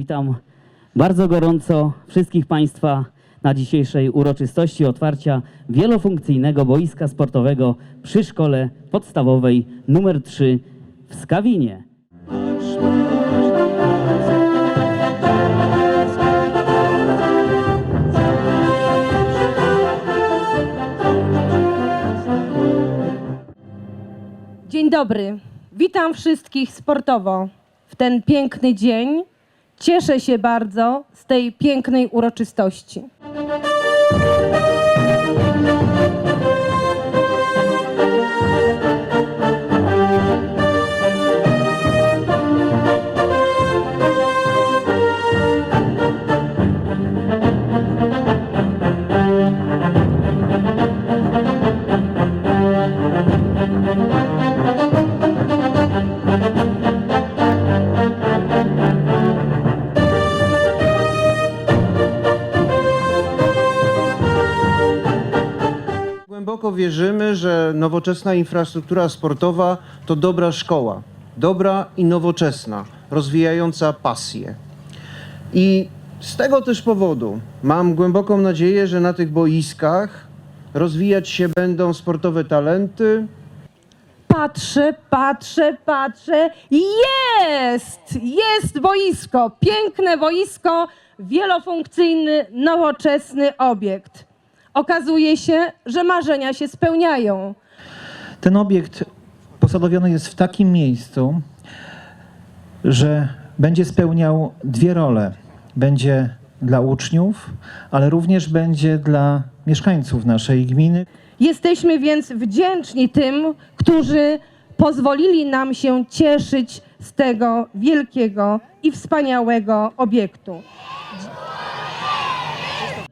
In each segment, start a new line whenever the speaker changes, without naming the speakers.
Witam bardzo gorąco wszystkich Państwa na dzisiejszej uroczystości otwarcia wielofunkcyjnego boiska sportowego przy Szkole Podstawowej nr 3 w Skawinie.
Dzień dobry. Witam wszystkich sportowo w ten piękny dzień. Cieszę się bardzo z tej pięknej uroczystości.
Wierzymy, że nowoczesna infrastruktura sportowa to dobra szkoła, dobra i nowoczesna, rozwijająca pasję. I z tego też powodu mam głęboką nadzieję, że na tych boiskach rozwijać się będą sportowe talenty,
Patrzę, patrzę, patrzę. Jest! Jest boisko. Piękne boisko, wielofunkcyjny, nowoczesny obiekt. Okazuje się, że marzenia się spełniają.
Ten obiekt posadowiony jest w takim miejscu, że będzie spełniał dwie role. Będzie dla uczniów, ale również będzie dla mieszkańców naszej gminy.
Jesteśmy więc wdzięczni tym, którzy pozwolili nam się cieszyć z tego wielkiego i wspaniałego obiektu.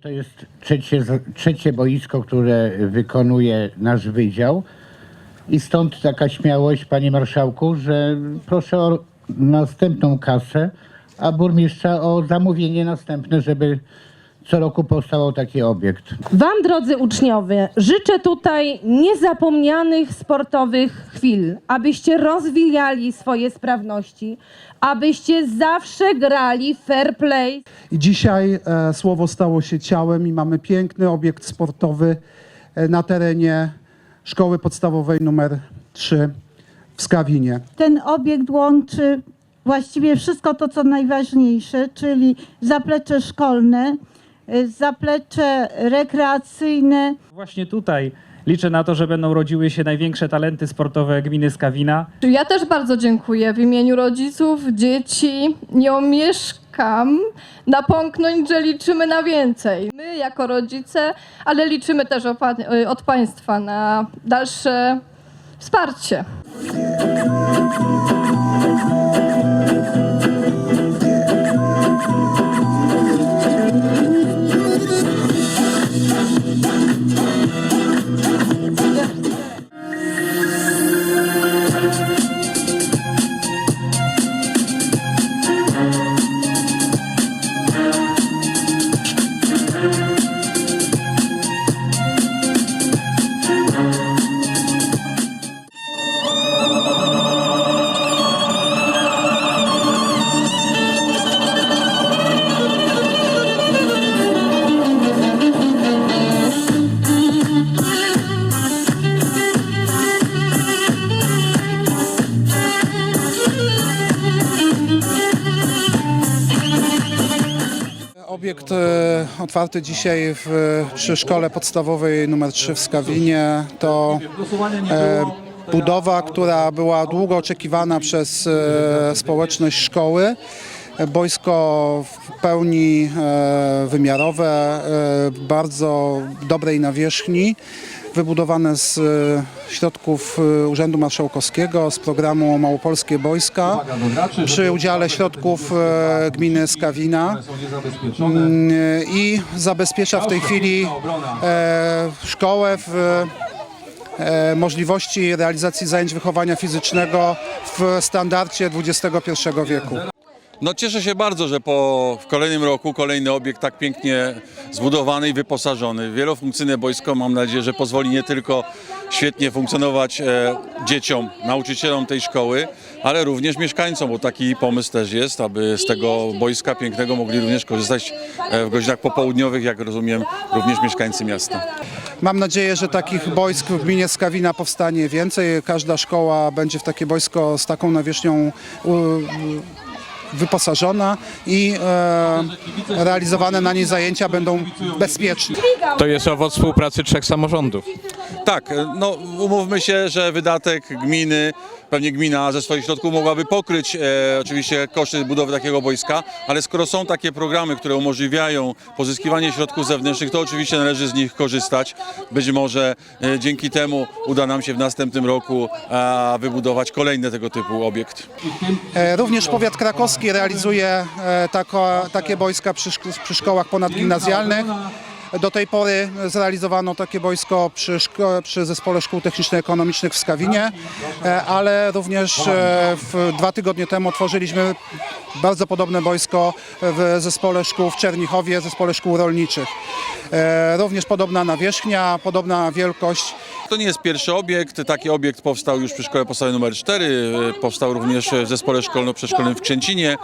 To jest trzecie, trzecie boisko, które wykonuje nasz wydział. I stąd taka śmiałość, panie marszałku, że proszę o następną kasę, a burmistrza o zamówienie następne, żeby co roku powstał taki obiekt.
Wam, drodzy uczniowie, życzę tutaj niezapomnianych sportowych chwil, abyście rozwijali swoje sprawności, abyście zawsze grali fair play,
I dzisiaj e, słowo stało się ciałem i mamy piękny obiekt sportowy e, na terenie szkoły podstawowej numer 3 w Skawinie.
ten obiekt łączy właściwie wszystko to, co najważniejsze, czyli zaplecze szkolne, zaplecze rekreacyjne,
Właśnie tutaj liczę na to, że będą rodziły się największe talenty sportowe gminy Skawina.
Ja też bardzo dziękuję w imieniu rodziców, dzieci. Nie omieszkam napomknąć, że liczymy na więcej. My jako rodzice, ale liczymy też pa- od Państwa na dalsze wsparcie.
E, otwarty dzisiaj w, przy szkole podstawowej numer 3 w Skawinie to e, budowa, która była długo oczekiwana przez e, społeczność szkoły. Boisko w pełni wymiarowe, bardzo dobrej nawierzchni, wybudowane z e, środków e, Urzędu Marszałkowskiego, z programu Małopolskie Boiska, przy udziale środków e, gminy Skawina. Mm, i zabezpiecza w tej chwili szkołę w możliwości realizacji zajęć wychowania fizycznego w standardzie XXI wieku.
No cieszę się bardzo, że po w kolejnym roku kolejny obiekt tak pięknie zbudowany i wyposażony. Wielofunkcyjne boisko mam nadzieję, że pozwoli nie tylko świetnie funkcjonować e, dzieciom, nauczycielom tej szkoły, ale również mieszkańcom, bo taki pomysł też jest, aby z tego boiska pięknego mogli również korzystać e, w godzinach popołudniowych, jak rozumiem, również mieszkańcy miasta.
Mam nadzieję, że takich boisk w gminie Skawina powstanie więcej. Każda szkoła będzie w takie boisko z taką nawierzchnią u, wyposażona i e, realizowane na niej zajęcia będą bezpieczne.
To jest owoc współpracy trzech samorządów.
Tak, no umówmy się, że wydatek gminy, pewnie gmina ze swoich środków mogłaby pokryć e, oczywiście koszty budowy takiego boiska, ale skoro są takie programy, które umożliwiają pozyskiwanie środków zewnętrznych, to oczywiście należy z nich korzystać. Być może e, dzięki temu uda nam się w następnym roku e, wybudować kolejny tego typu obiekt.
E, Również powiat krakowski realizuje e, tako, takie boiska przy, przy szkołach ponadgimnazjalnych. Do tej pory zrealizowano takie boisko przy, przy Zespole Szkół Techniczno-Ekonomicznych w Skawinie, e, ale również e, w, dwa tygodnie temu otworzyliśmy bardzo podobne boisko w Zespole Szkół w Czernichowie, Zespole Szkół Rolniczych. E, Również podobna nawierzchnia, podobna wielkość.
To nie jest pierwszy obiekt. Taki obiekt powstał już przy szkole podstawowej nr 4. Powstał również w zespole szkolno-przedszkolnym w Krzęcinie.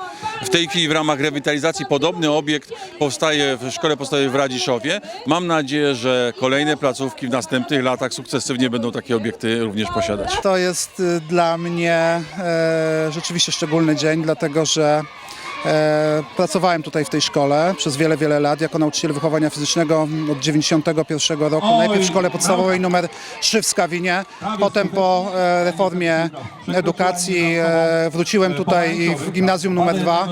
W tej chwili w ramach rewitalizacji podobny obiekt powstaje w szkole podstawowej w Radziszowie. Mam nadzieję, że kolejne placówki w następnych latach sukcesywnie będą takie obiekty również posiadać.
To jest y, dla mnie e, rzeczywiście szczególny dzień, dlatego że pracowałem tutaj w tej szkole przez wiele, wiele lat jako nauczyciel wychowania fizycznego od 91 roku. Najpierw w szkole podstawowej numer 3 w Skawinie, potem po e, reformie edukacji e, wróciłem tutaj i w gimnazjum numer 2,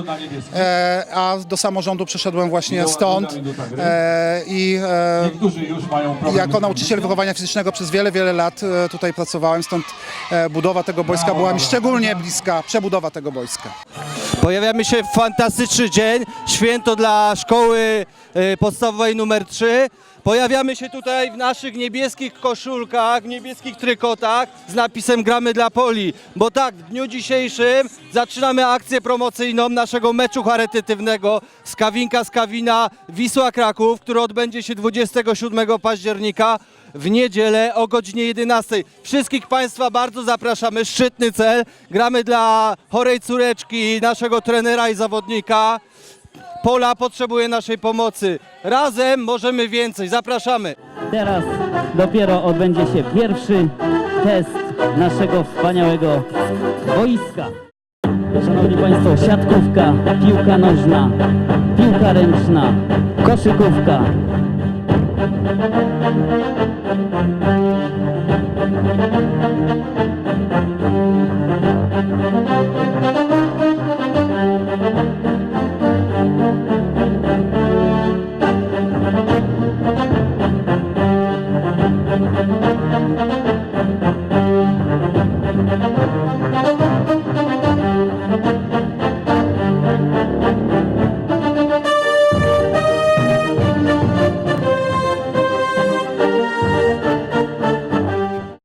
e, a do samorządu przeszedłem właśnie stąd. e, i e, jako nauczyciel wychowania fizycznego przez wiele, wiele lat e, tutaj pracowałem, stąd e, budowa tego boiska była mi szczególnie bliska, przebudowa tego boiska.
Pojawiamy się w fantastyczny dzień, święto dla szkoły y, podstawowej numer 3. Pojawiamy się tutaj w naszych niebieskich koszulkach, w niebieskich trykotach z napisem Gramy dla Poli, bo tak, w dniu dzisiejszym zaczynamy akcję promocyjną naszego meczu charytatywnego Skawinka Skawina Wisła Kraków, który odbędzie się 27 października w niedzielę o godzinie 11. Wszystkich Państwa bardzo zapraszamy. Szczytny cel. Gramy dla chorej córeczki naszego trenera i zawodnika. Pola potrzebuje naszej pomocy. Razem możemy więcej. Zapraszamy.
Teraz dopiero odbędzie się pierwszy test naszego wspaniałego boiska. Szanowni Państwo, siatkówka, piłka nożna, piłka ręczna, koszykówka. thank you